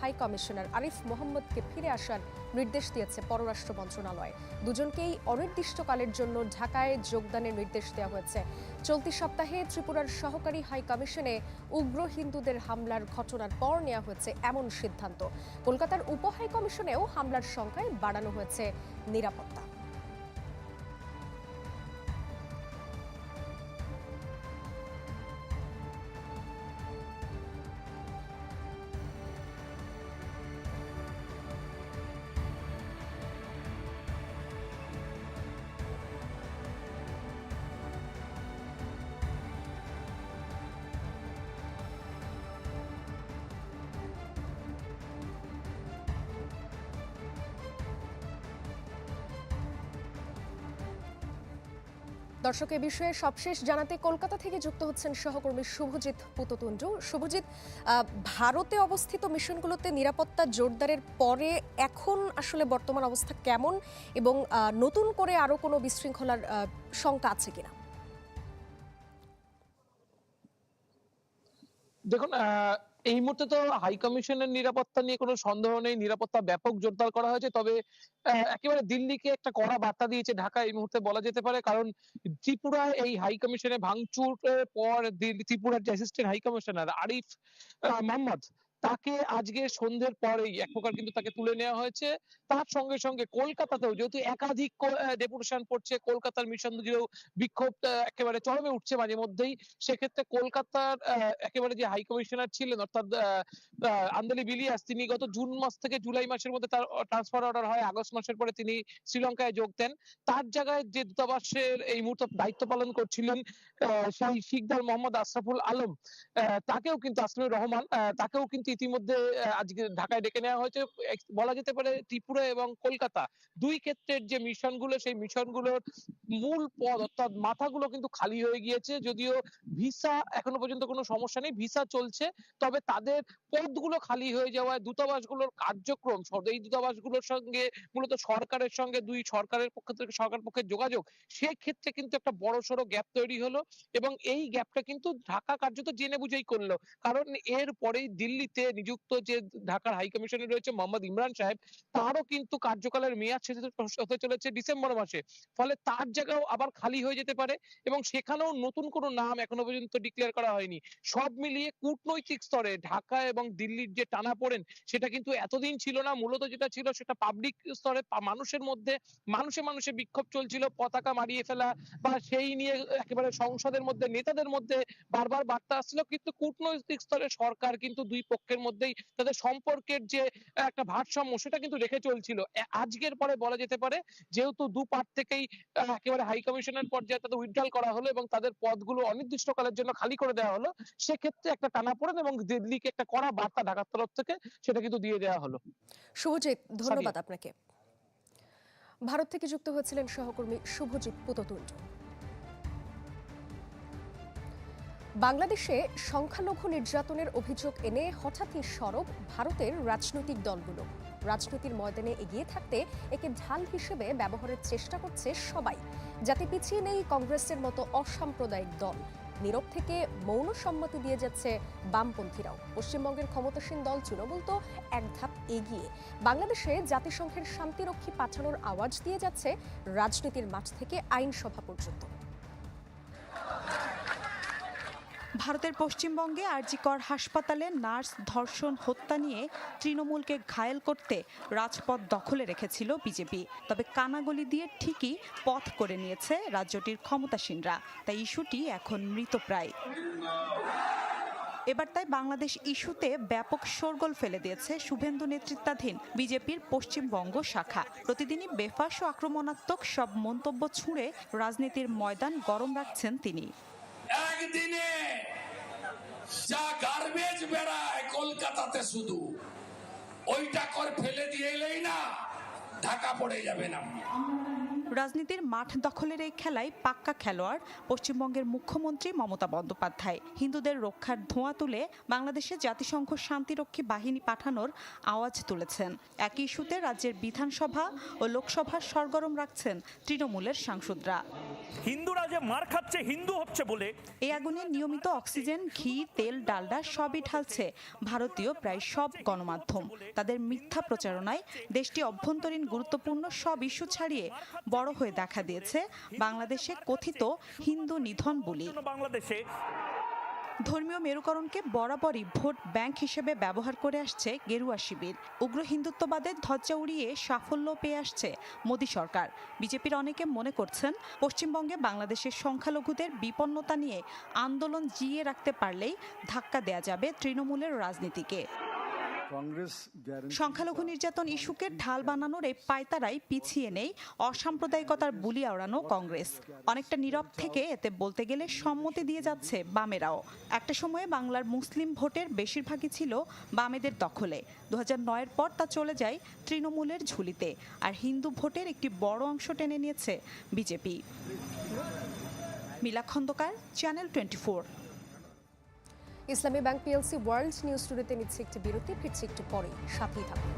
High commissioner Arif মোহাম্মদকে ফিরে আসার নির্দেশ দিয়েছে পররাষ্ট্র মন্ত্রণালয়। দুজনকেই অনির্দিষ্টকালের জন্য ঢাকায় যোগদানের নির্দেশ দেওয়া হয়েছে। চলতি সপ্তাহে ত্রিপুরার সহকারী হাই কমিশনে উগ্র হিন্দুদের হামলার ঘটনার পর নেওয়া হয়েছে এমন সিদ্ধান্ত। কলকাতার উপ হাই কমিশনেও হামলার সংখ্যায় বাড়ানো হয়েছে নিরাপত্তা। দর্শক, এ বিষয়ে সবশেষ জানাতে কলকাতা থেকে যুক্ত হচ্ছেন সহকর্মী শুভজিৎ পুততুন্ডু। শুভজিৎ ভারতে অবস্থিত মিশনগুলোতে নিরাপত্তা জোরদারের পরে এখন আসলে বর্তমান অবস্থা কেমন এবং নতুন করে আরও কোনো বিশৃঙ্খলার শঙ্কা আছে কিনা? দেখুন এই মুহূর্তে তো হাই কমিশনের নিরাপত্তা নিয়ে কোনো সন্দেহ নেই। নিরাপত্তা ব্যাপক জোরদার করা হয়েছে। তবে আহ, একেবারে দিল্লিকে একটা কড়া বার্তা দিয়েছে ঢাকা এই মুহূর্তে বলা যেতে পারে কারণ ত্রিপুরায় এই হাই কমিশনে ভাঙচুরের পর দিল্লি ত্রিপুরার যে assistant high commissioner Arif Mohammad তাকে আজকে সন্ধ্যের পরেই এক প্রকার কিন্তু তাকে তুলে নেওয়া হয়েছে। তার সঙ্গে সঙ্গে কলকাতাতেও যেহেতু একাধিক ডেপুটেশন পড়ছে কলকাতার মিশন দিয়েও বিক্ষোভ একেবারে চরমে উঠছে মাঝে মধ্যেই। সেক্ষেত্রে কলকাতার একেবারে যে হাই কমিশনার ছিলেন, অর্থাৎ আন্দোলি বিলিয়াস, তিনি গত জুন মাস থেকে জুলাই মাসের মধ্যে তার ট্রান্সফার অর্ডার হয়। আগস্ট মাসের পরে তিনি শ্রীলঙ্কায় যোগ দেন। তার জায়গায় যে দূতাবাসের এই মুহূর্তে দায়িত্ব পালন করছিলেন সেই শিকদার মোহাম্মদ আশরাফুল আলম তাকেও কিন্তু আসলুর রহমান তাকেও কিন্তু ইতিমধ্যে আজকে ঢাকায় ডেকে নেওয়া হয়েছে। বলা যেতে পারে ত্রিপুরা এবং কলকাতা। দুই ক্ষেত্রের যে মিশনগুলো, সেই মিশনগুলোর মূল পদ অর্থাৎ মাথাগুলো কিন্তু খালি হয়ে গিয়েছে। যদিও ভিসা এখনও পর্যন্ত কোনো সমস্যা নেই, ভিসা চলছে। তবে তাদের পদগুলো খালি হয়ে যাওয়ায় দূতাবাসগুলোর কার্যক্রম এই দূতাবাসগুলোর সঙ্গে, মূলত সরকারের সঙ্গে, দুই সরকারের পক্ষ থেকে, সরকার পক্ষের যোগাযোগ, সেক্ষেত্রে কিন্তু একটা বড় সড়ো গ্যাপ তৈরি হলো। এবং এই গ্যাপটা কিন্তু ঢাকা কার্যত জেনে বুঝেই করল। কারণ এর পরেই দিল্লিতে নিযুক্ত যে ঢাকার হাই কমিশনে রয়েছে মোহাম্মদ ইমরান সাহেব, তারও কিন্তু কার্যকালের মেয়াদ শেষ হতে- চলেছে ডিসেম্বর মাসে। ফলে তার জায়গাও আবার খালি হয়ে যেতে পারে এবং সেখানেও নতুন কোনো নাম এখনও পর্যন্ত ডিক্লেয়ার করা হয়নি। সব মিলিয়ে কূটনৈতিক স্তরে ঢাকা এবং দিল্লির যে টানা পড়েন, সেটা কিন্তু এতদিন ছিল না। মূলত যেটা ছিল সেটা পাবলিক স্তরে মানুষের মধ্যে মানুষে মানুষে বিক্ষোভ চলছিল, পতাকা মারিয়ে ফেলা বা সেই নিয়ে একেবারে সংসদের মধ্যে, নেতাদের মধ্যে বারবার বার্তা আসছিল। কিন্তু কূটনৈতিক স্তরে সরকার কিন্তু দুই পক্ষের মধ্যেই তাদের সম্পর্কের যে একটা ভারসাম্য সেটা কিন্তু রেখে চলছিল। আজকের পরে বলা যেতে পারে যেহেতু দু পার থেকেই একেবারে হাই কমিশনের পর্যায়ে তাদের উইথড্রল করা হলো এবং তাদের পদগুলো অনির্দিষ্টকালের জন্য খালি করে দেওয়া হলো সেক্ষেত্রে একটা টানাপোড়েন এবং দিল্লিকে একটা কড়া বার্তা ঢাকার তরফ থেকে সেটা কিন্তু দিয়ে দেওয়া হলো। শুভজিৎ ধন্যবাদ আপনাকে। ভারত থেকে যুক্ত হয়েছিলেন সহকর্মী শুভজিৎ পুততুন্ড। বাংলাদেশে সংখ্যালঘু নির্যাতনের অভিযোগ এনে হঠাৎই সরব ভারতের রাজনৈতিক দলগুলো। রাজনীতির ময়দানে এগিয়ে থাকতে একে ঢাল হিসেবে ব্যবহারের চেষ্টা করছে সবাই, যাতে পিছিয়ে নেই কংগ্রেসের মতো অসাম্প্রদায়িক দল। নীরব থেকে মৌন সম্মতি দিয়ে যাচ্ছে বামপন্থীরাও। পশ্চিমবঙ্গের ক্ষমতাসীন দল তৃণমূল তো এক ধাপ এগিয়ে। বাংলাদেশে জাতিসংঘের শান্তিরক্ষী পাঠানোর আওয়াজ দিয়ে যাচ্ছে রাজনীতির মাঠ থেকে আইনসভা পর্যন্ত। ভারতের পশ্চিমবঙ্গে আরজিকর হাসপাতালে নার্স ধর্ষণ হত্যা নিয়ে তৃণমূলকে ঘায়েল করতে রাজপথ দখলে রেখেছিল বিজেপি। তবে কানাগলি দিয়ে ঠিকই পথ করে নিয়েছে রাজ্যটির ক্ষমতাসীনরা। তাই ইস্যুটি এখন মৃতপ্রায় এবার তাই বাংলাদেশ ইস্যুতে ব্যাপক শোরগোল ফেলে দিয়েছে শুভেন্দু নেতৃত্বাধীন বিজেপির পশ্চিমবঙ্গ শাখা। প্রতিদিনই বেফাস ও আক্রমণাত্মক সব মন্তব্য ছুঁড়ে রাজনীতির ময়দান গরম রাখছেন তিনি। একদিনে যা গার্বেজ বেড়ায় কলকাতাতে শুধু, ওইটা কর ফেলে দিয়ে এলেই না, ঢাকা পড়ে যাবে না। রাজনীতির মাঠ দখলের এই খেলায় পাক্কা খেলোয়াড় পশ্চিমবঙ্গের মুখ্যমন্ত্রী মমতা বন্দ্যোপাধ্যায়। হিন্দুদের রক্ষার ধোঁয়া তুলে বাংলাদেশে জাতিসংঘ শান্তিরক্ষী বাহিনী পাঠানোর আওয়াজ তুলেছেন। একই ইস্যুতে রাজ্যের বিধানসভা ও লোকসভা সরগরম রাখছেন তৃণমূলের সাংসদরা। হিন্দুরা যে মার খাচ্ছে হিন্দু হচ্ছে বলে এই আগুনে নিয়মিত অক্সিজেন ঘি তেল ডালডা সবই ঢালছে ভারতীয় প্রায় সব গণমাধ্যম। তাদের মিথ্যা প্রচারণায় দেশটি অভ্যন্তরীণ গুরুত্বপূর্ণ সব ইস্যু ছাড়িয়ে বড় হয়ে দেখা দিয়েছে বাংলাদেশে কথিত হিন্দু নিধন বলি। বাংলাদেশে ধর্মীয় মেরুকরণকে বরাবরই ভোট ব্যাংক হিসেবে ব্যবহার করে আসছে গেরুয়া শিবির। উগ্র হিন্দুত্ববাদের ধ্বজা উড়িয়ে সাফল্য পেয়ে আসছে মোদী সরকার। বিজেপির অনেকে মনে করছেন, পশ্চিমবঙ্গে বাংলাদেশের সংখ্যালঘুদের বিপন্নতা নিয়ে আন্দোলন জিয়ে রাখতে পারলেই ধাক্কা দেয়া যাবে তৃণমূলের রাজনীতিকে। সংখ্যালঘু নির্যাতন ইস্যুকে ঢাল বানানোর এই পায়তারাই পিছিয়ে নেই অসাম্প্রদায়িকতার বুলি আওড়ানো কংগ্রেস। অনেকটা নীরব থেকে এতে বলতে গেলে সম্মতি দিয়ে যাচ্ছে বামেরাও। একটা সময়ে বাংলার মুসলিম ভোটের বেশিরভাগই ছিল বামেদের দখলে। দু হাজার নয়ের পর তা চলে যায় তৃণমূলের ঝুলিতে আর হিন্দু ভোটের একটি বড় অংশ টেনে নিয়েছে BJP. Mila Khandakar channel twenty Islami bank PLC world news স্টুডিওতে নিচ্ছে একটি বিরতি ফিরছে একটু পরে সাথেই থাকুন।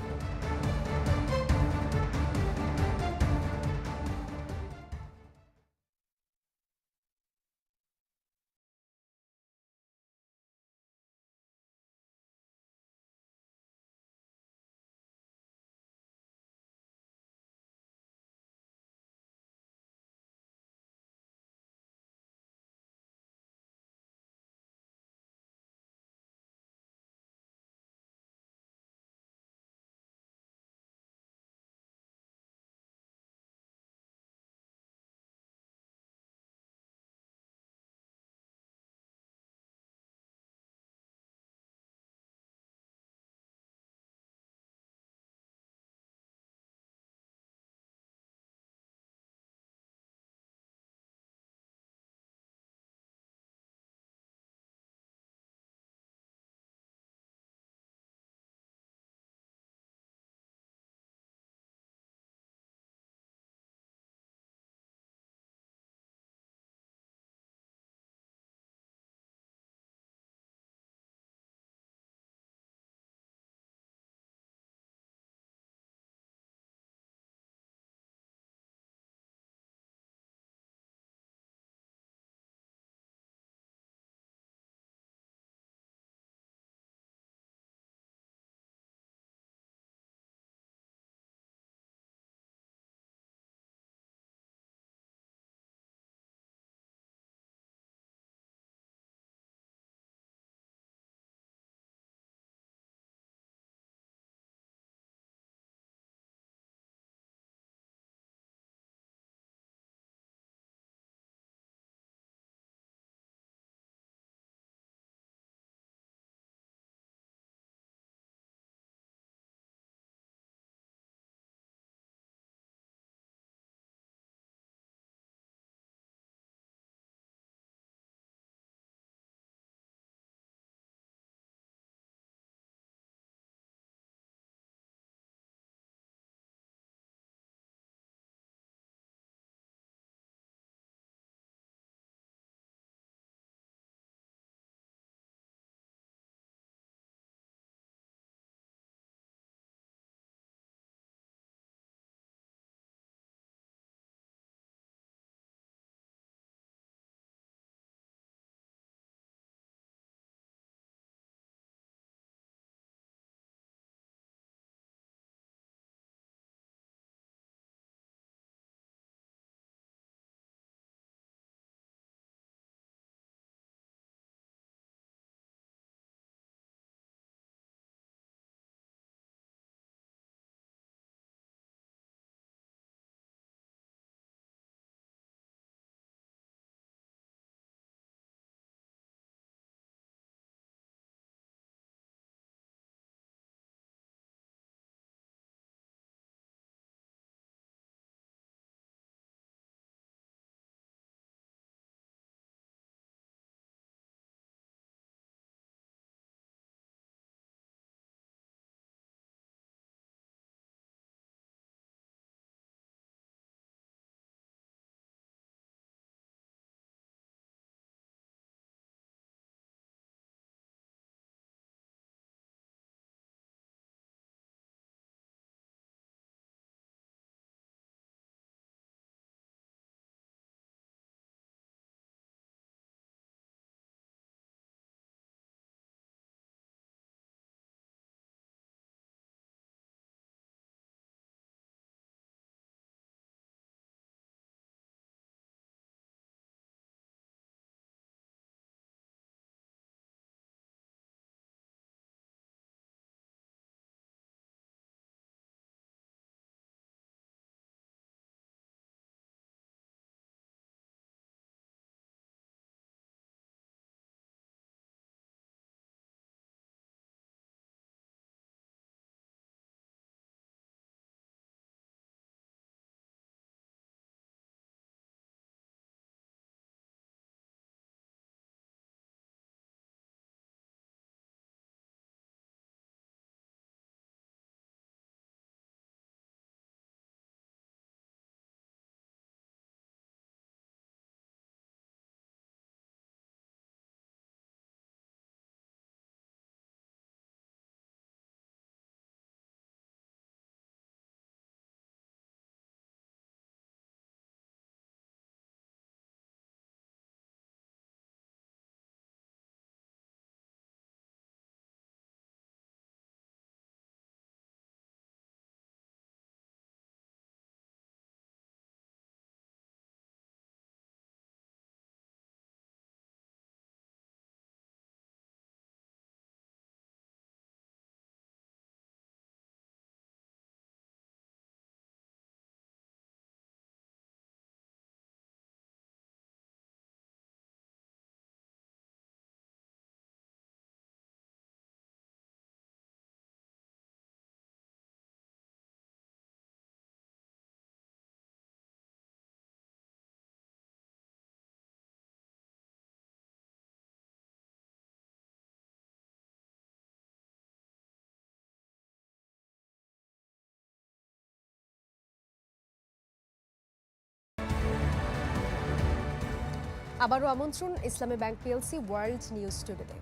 আবারও আমন্ত্রণ Islami bank PLC world news টুডেতে।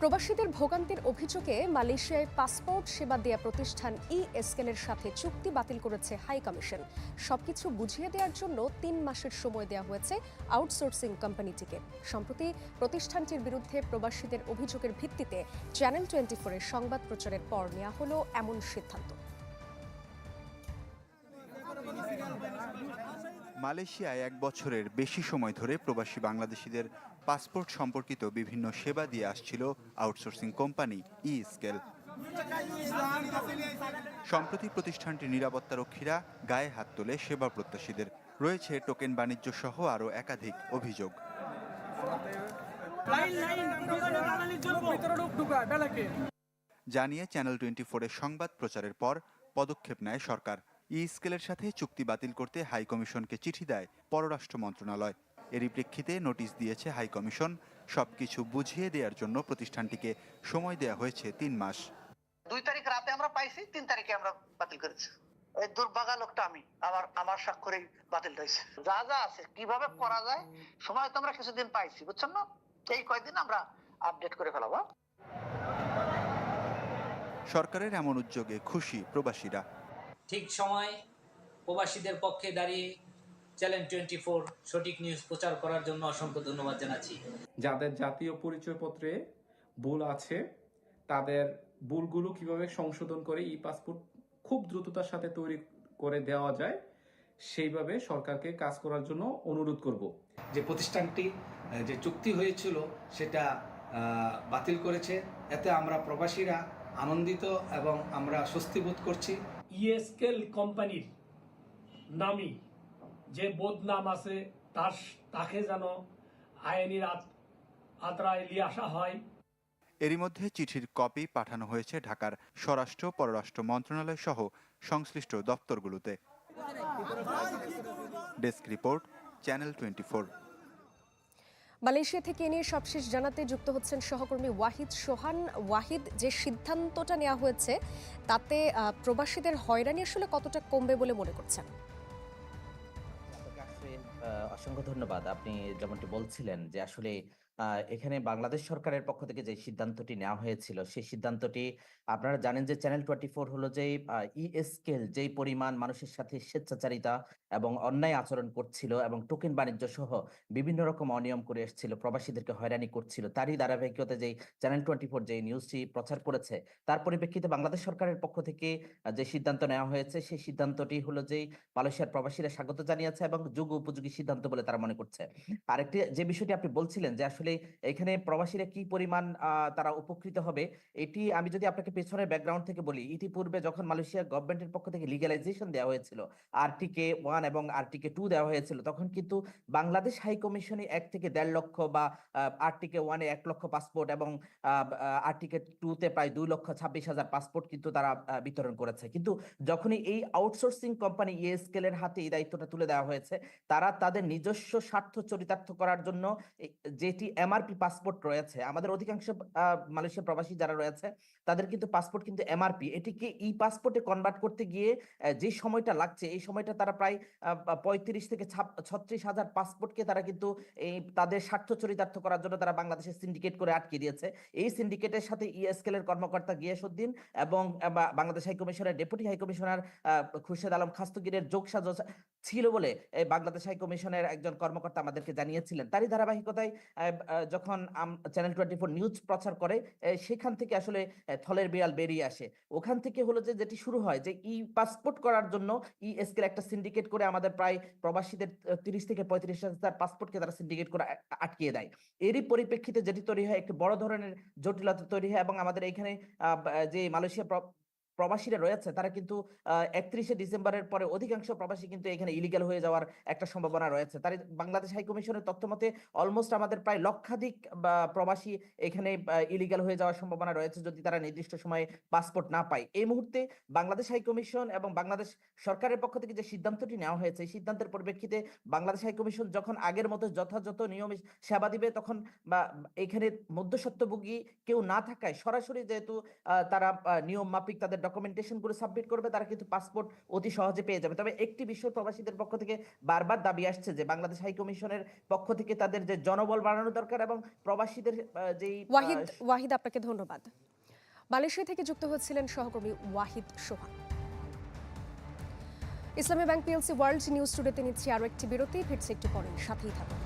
প্রবাসীদের ভোগান্তির অভিযোগে মালয়েশিয়ায় পাসপোর্ট সেবা দেয়া প্রতিষ্ঠান ই এসকেলের সাথে চুক্তি বাতিল করেছে হাই কমিশন। সবকিছু বুঝিয়ে দেওয়ার জন্য তিন মাসের সময় দেওয়া হয়েছে আউটসোর্সিং কোম্পানিটিকে। সম্প্রতি প্রতিষ্ঠানটির বিরুদ্ধে প্রবাসীদের অভিযোগের ভিত্তিতে চ্যানেল টোয়েন্টি ফোরের সংবাদ প্রচারের পর নেওয়া হলো এমন সিদ্ধান্ত। মালয়েশিয়ায় এক বছরের বেশি সময় ধরে প্রবাসী বাংলাদেশিদের পাসপোর্ট সম্পর্কিত বিভিন্ন সেবা দিয়ে আসছিল আউটসোর্সিং কোম্পানি ই স্কেল সম্প্রতি প্রতিষ্ঠানটির নিরাপত্তারক্ষীরা গায়ে হাত তোলে সেবা প্রত্যাশীদের। রয়েছে টোকেন বাণিজ্য সহ আরও একাধিক অভিযোগ। জানিয়ে চ্যানেল টোয়েন্টি ফোরের সংবাদ প্রচারের পর পদক্ষেপ নেয় সরকার। ই স্কেলের সাথে চুক্তি বাতিল করতে হাই কমিশনকে চিঠি দেয় পররাষ্ট্র মন্ত্রণালয়। এরই প্রেক্ষিতে নোটিশ দিয়েছে হাই কমিশন সবকিছু বুঝিয়ে দেওয়ার জন্য প্রতিষ্ঠানটিকে সময় দেওয়া হয়েছে তিন মাস। দুই তারিখ রাতে আমরা পাইছি তিন তারিখে আমরা বাতিল করেছি। ওই দুর্ভাগা লোকটা আমি আমার আমার স্বাক্ষরেই বাতিল হয়েছে যা যা আছে কীভাবে করা যায় সময় তো আমরা কিছুদিন পাইছি বুঝছেন না? এই কয়দিন আমরা আপডেট করে ফেলাবো। সরকারের এমন উদ্যোগে খুশি প্রবাসীরা। ঠিক সময় প্রবাসীদের পক্ষে দাঁড়িয়ে চ্যালেঞ্জ টোয়েন্টি ফোর সঠিক নিউজ প্রচার করার জন্য অসংখ্য ধন্যবাদ জানাচ্ছি। যাদের জাতীয় পরিচয়পত্রে ভুল আছে তাদের ভুলগুলো কীভাবে সংশোধন করে ই পাসপোর্ট খুব দ্রুততার সাথে তৈরি করে দেওয়া যায় সেইভাবে সরকারকে কাজ করার জন্য অনুরোধ করব। যে প্রতিষ্ঠানটি যে চুক্তি হয়েছিল সেটা বাতিল করেছে। এতে আমরা প্রবাসীরা আনন্দিত এবং আমরা স্বস্তি বোধ করছি। ইএসকেল কোম্পানির নামই যে বদনাম আছে, তার তাকে যেন আইনের আত- আত্রায় নিয়ে আসা হয়। এরই মধ্যে চিঠির কপি পাঠানো হয়েছে ঢাকার স্বরাষ্ট্র, পররাষ্ট্র মন্ত্রণালয় সহ সংশ্লিষ্ট দপ্তরগুলোতে। Desk report, channel twenty Malaysia থেকে এ নিয়ে সবশেষ জানাতে যুক্ত হচ্ছেন সহকর্মী ওয়াহিদ সোহান। ওয়াহিদ, যে সিদ্ধান্তটা নেওয়া হয়েছে, তাতে প্রবাসীদের হয়রানি আসলে কতটা কমবে বলে মনে করছেন? অসংখ্য ধন্যবাদ। আপনি যেমনটি বলছিলেন যে আসলে এখানে বাংলাদেশ সরকারের পক্ষ থেকে যে সিদ্ধান্তটি নেওয়া হয়েছিল, সেই সিদ্ধান্তটি আপনারা জানেন যে চ্যানেল টোয়েন্টি ফোর হলো যে ই স্কেল যেই পরিমাণ মানুষের সাথে স্বেচ্ছাচারিতা এবং অন্যায় আচরণ করছিল এবং টোকেন বাণিজ্য সহ বিভিন্ন রকম অনিয়ম করে এসেছিল প্রবাসীদেরকে হয়রানি করছিল। তারই ধারাবাহিকতা যে চ্যানেল টোয়েন্টি ফোর যে নিউজটি প্রচার করেছে তার পরিপ্রেক্ষিতে বাংলাদেশ সরকারের পক্ষ থেকে যে সিদ্ধান্ত নেওয়া হয়েছে সেই সিদ্ধান্তটি হলো যে মালয়েশিয়ার প্রবাসীরা স্বাগত জানিয়েছে এবং যুগ উপযোগী সিদ্ধান্ত বলে তারা মনে করছে। আরেকটি যে বিষয়টি আপনি বলছিলেন যে আসলে এখানে প্রবাসীরা কি পরিমাণ তারা উপকৃত হবে এটি আমি যদি আপনাকে পেছনের ব্যাকগ্রাউন্ড থেকে বলি ইতিপূর্বে যখন মালয়েশিয়া গভর্নমেন্টের পক্ষ থেকে লিগ্যালাইজেশন দেওয়া হয়েছিল আরটিকে ওয়ান এবং আরটিকে টু দেওয়া হয়েছিল, তখন কিন্তু বাংলাদেশ হাই কমিশনে এক থেকে দেড় লক্ষ বা আরটিকে ওয়ানে এক লক্ষ পাসপোর্ট এবং আরটিকে টুতে প্রায় দুই লক্ষ ছাব্বিশ হাজার পাসপোর্ট কিন্তু তারা বিতরণ করেছে। কিন্তু যখনই এই আউটসোর্সিং কোম্পানি ইএসকেলের হাতে এই দায়িত্বটা তুলে দেওয়া হয়েছে, তারা তাদের নিজস্ব স্বার্থ চরিতার্থ করার জন্য যেটি এমআরপি পাসপোর্ট রয়েছে, আমাদের অধিকাংশ মালয়েশিয়া প্রবাসী যারা রয়েছে, তাদের কিন্তু পাসপোর্ট কিন্তু এমআরপি এটিকে ই পাসপোর্টে কনভার্ট করতে গিয়ে যে সময়টা লাগছে, এই সময়টা তারা প্রায় পঁয়ত্রিশ থেকে ছত্রিশ হাজার পাসপোর্টকে তারা কিন্তু এই তাদের স্বার্থ চরিতার্থ করার জন্য তারা বাংলাদেশে সিন্ডিকেট করে আটকে দিয়েছে। এই সিন্ডিকেটের সাথে ইএসকেলের কর্মকর্তা গিয়াসুদ্দিন এবং বাংলাদেশ হাই কমিশনের deputy high commissioner ah, Khurshed Alam খাস্তগিরের যোগসাজশ ছিল বলে বাংলাদেশ হাই কমিশনের একজন কর্মকর্তা আমাদেরকে জানিয়েছিলেন। তারই ধারাবাহিকতায় যখন চ্যানেল টোয়েন্টি ফোর নিউজ প্রচার করে সেখান থেকে আসলে থলের বিড়াল বেরিয়ে আসে। ওখান থেকে হলো যে যেটি শুরু হয় যে ই পাসপোর্ট করার জন্য ই এসকেল একটা সিন্ডিকেট করে আমাদের প্রায় প্রবাসীদের তিরিশ থেকে পঁয়ত্রিশ হাজার পাসপোর্টকে তারা সিন্ডিকেট করে আটকিয়ে দেয়। এরই পরিপ্রেক্ষিতে যেটি তৈরি হয়, একটি বড় ধরনের জটিলতা তৈরি হয় এবং আমাদের এখানে যে মালয়েশিয়া প্রবাসীরা রয়েছে, তারা কিন্তু একত্রিশে ডিসেম্বরের পরে অধিকাংশ প্রবাসী কিন্তু এখানে ইলিগাল হয়ে যাওয়ার একটা সম্ভাবনা রয়েছে। তার বাংলাদেশ হাই কমিশনের তথ্য মতে অলমোস্ট আমাদের প্রায় লক্ষাধিক প্রবাসী এখানে ইলিগাল হয়ে যাওয়ার সম্ভাবনা রয়েছে যদি তারা নির্দিষ্ট সময়ে পাসপোর্ট না পায়। এই মুহূর্তে বাংলাদেশ হাই কমিশন এবং বাংলাদেশ সরকারের পক্ষ থেকে যে সিদ্ধান্তটি নেওয়া হয়েছে, এই সিদ্ধান্তের পরিপ্রেক্ষিতে বাংলাদেশ হাই কমিশন যখন আগের মতো যথাযথ নিয়মে সেবা দিবে তখন, বা, এখানে মধ্যস্বত্বভোগী কেউ না থাকায় সরাসরি যেহেতু তারা নিয়ম মাফিক তাদের ডকুমেন্টেশনগুলো সাবমিট করবে, তারা কিন্তু পাসপোর্ট অতি সহজে পেয়ে যাবে। তবে একটি বিষয় প্রবাসীদের পক্ষ থেকে বারবার দাবি আসছে যে, বাংলাদেশ হাই কমিশনের পক্ষ থেকে তাদের যে জনবল বাড়ানো দরকার এবং প্রবাসীদের যেই ওয়াহিদ ওয়াহিদ আপনাকে ধন্যবাদ। মালয়েশিয়া থেকে যুক্ত হচ্ছিলেন সহকর্মী Wahid Sohan. Islami bank PLC world news টুডেতে নিচ্ছি আরও একটি বিরতি, ফিরছে একটু পরে, সাথেই থাকুন।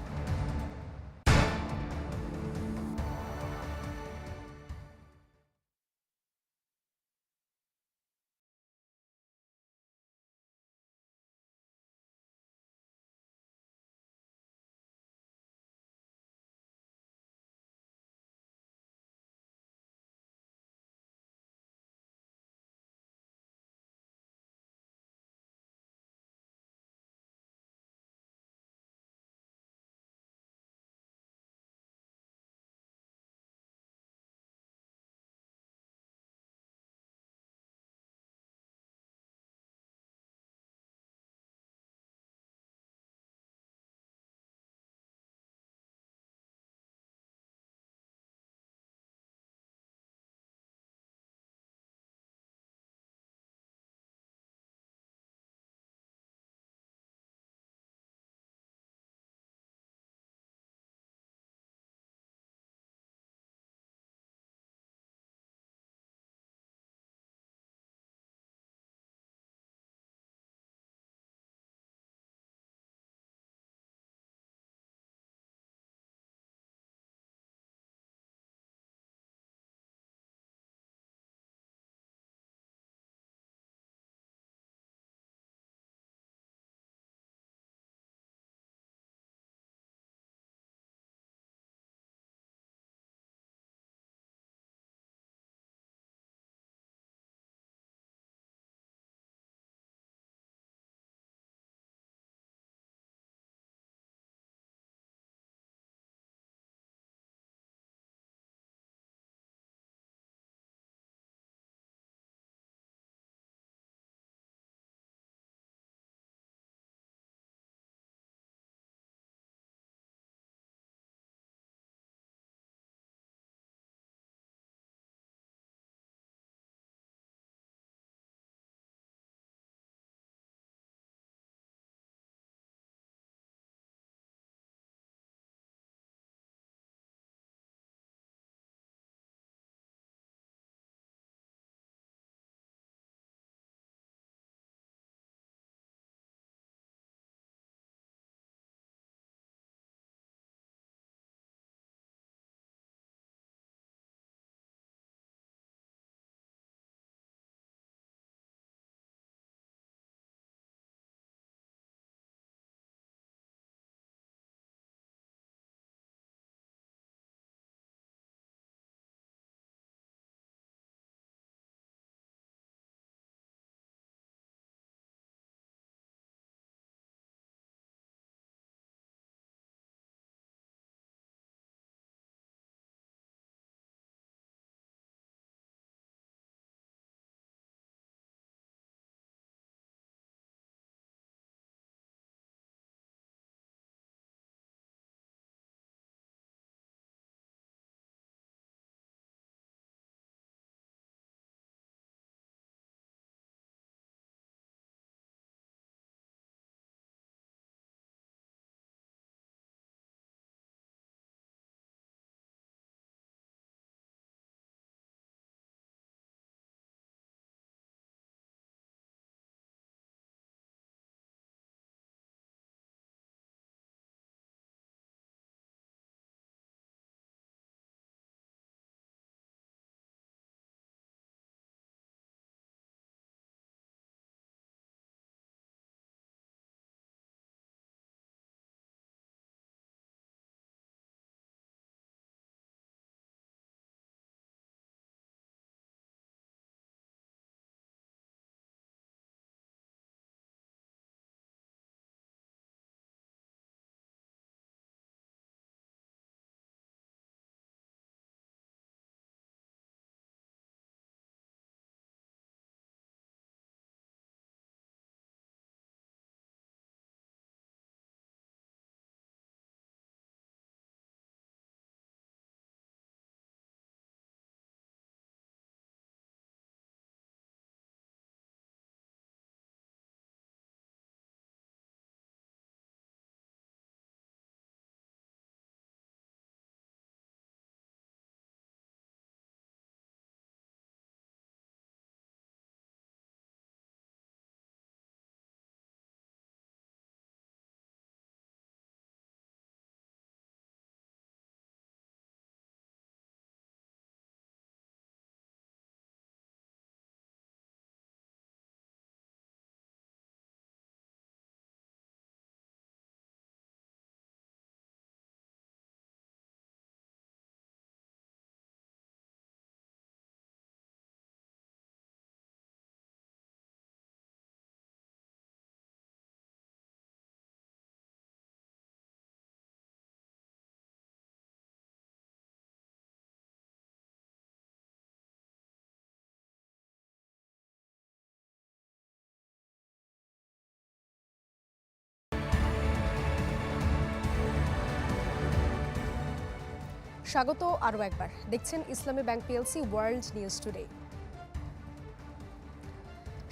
স্বাগত আরও একবার। দেখছেন Islami bank PLC world news today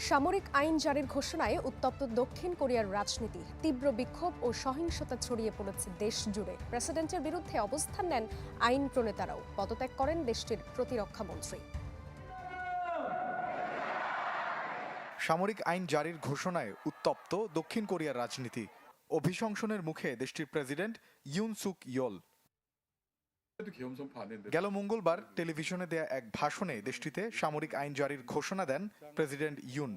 সামরিক আইন জারির ঘোষণায় উত্তপ্ত দক্ষিণ কোরিয়ার রাজনীতি। তীব্র বিক্ষোভ ও সহিংসতা ছড়িয়ে পড়েছে দেশ জুড়ে। প্রেসিডেন্টের বিরুদ্ধে অবস্থান নেন আইন প্রণেতারাও। পদত্যাগ করেন দেশটির প্রতিরক্ষা মন্ত্রী। সামরিক আইন জারির ঘোষণায় উত্তপ্ত দক্ষিণ কোরিয়ার রাজনীতি। অভিশংসনের মুখে দেশটির প্রেসিডেন্ট ইউন সুক ইয়োল। গেল মঙ্গলবার টেলিভিশনে দেয়া এক ভাষণে দেশটিতে সামরিক আইন জারির ঘোষণা দেন প্রেসিডেন্ট ইউন।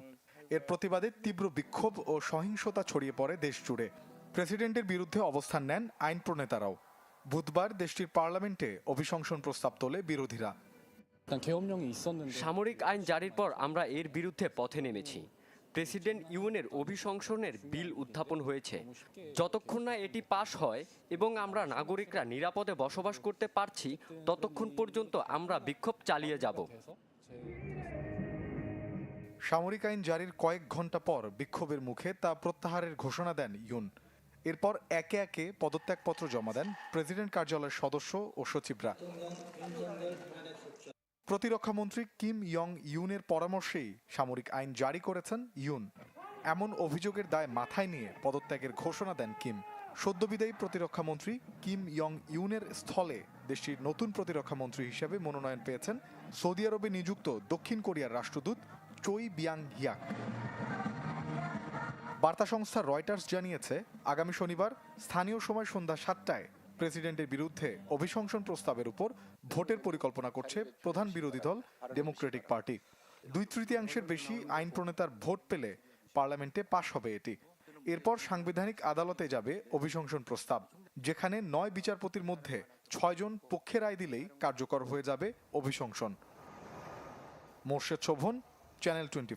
এর প্রতিবাদে তীব্র বিক্ষোভ ও সহিংসতা ছড়িয়ে পড়ে দেশ জুড়ে প্রেসিডেন্টের বিরুদ্ধে অবস্থান নেন আইন প্রণেতারাও। বুধবার দেশটির পার্লামেন্টে অভিশংসন প্রস্তাব তোলে বিরোধীরা। সামরিক আইন জারির পর আমরা এর বিরুদ্ধে পথে নেমেছি। প্রেসিডেন্ট ইউনের অভিশংসনের বিল উত্থাপন হয়েছে। যতক্ষণ না এটি পাশ হয় এবং আমরা নাগরিকরা নিরাপদে বসবাস করতে পারছি, ততক্ষণ পর্যন্ত আমরা বিক্ষোভ চালিয়ে যাব। সামরিক আইন জারির কয়েক ঘণ্টা পর বিক্ষোভের মুখে তা প্রত্যাহারের ঘোষণা দেন ইউন। এরপর একে একে পদত্যাগপত্র জমা দেন প্রেসিডেন্ট কার্যালয়ের সদস্য ও সচিবরা। প্রতিরক্ষা মন্ত্রী কিম ইয়ং ইউনের পরামর্শেই সামরিক আইন জারি করেছেন ইউন। এমন অভিযোগের দায় মাথায় নিয়ে পদত্যাগের ঘোষণা দেন কিম। সদ্যবিদায়ী প্রতিরক্ষা মন্ত্রী কিম ইয়ং ইউনের স্থলে দেশটির নতুন প্রতিরক্ষা মন্ত্রী হিসেবে মনোনয়ন পেয়েছেন সৌদি আরবে নিযুক্ত দক্ষিণ কোরিয়ার রাষ্ট্রদূত চই বিয়াং হিয়াক। বার্তা সংস্থা রয়টার্স জানিয়েছে, আগামী শনিবার স্থানীয় সময় সন্ধ্যা সাতটায় প্রেসিডেন্টের বিরুদ্ধে অভিশংসন প্রস্তাবের উপর ভোটের পরিকল্পনা করছে প্রধান বিরোধী দল ডেমোক্রেটিক পার্টি। দুই তৃতীয়াংশের বেশি আইন প্রণেতার ভোট পেলে পার্লামেন্টে পাশ হবে এটি। এরপর সাংবিধানিক আদালতে যাবে অভিশংসন প্রস্তাব, যেখানে নয় বিচারপতির মধ্যে ছয়জন পক্ষে রায় দিলেই কার্যকর হয়ে যাবে অভিশংসন। Morshed Shovon, channel twenty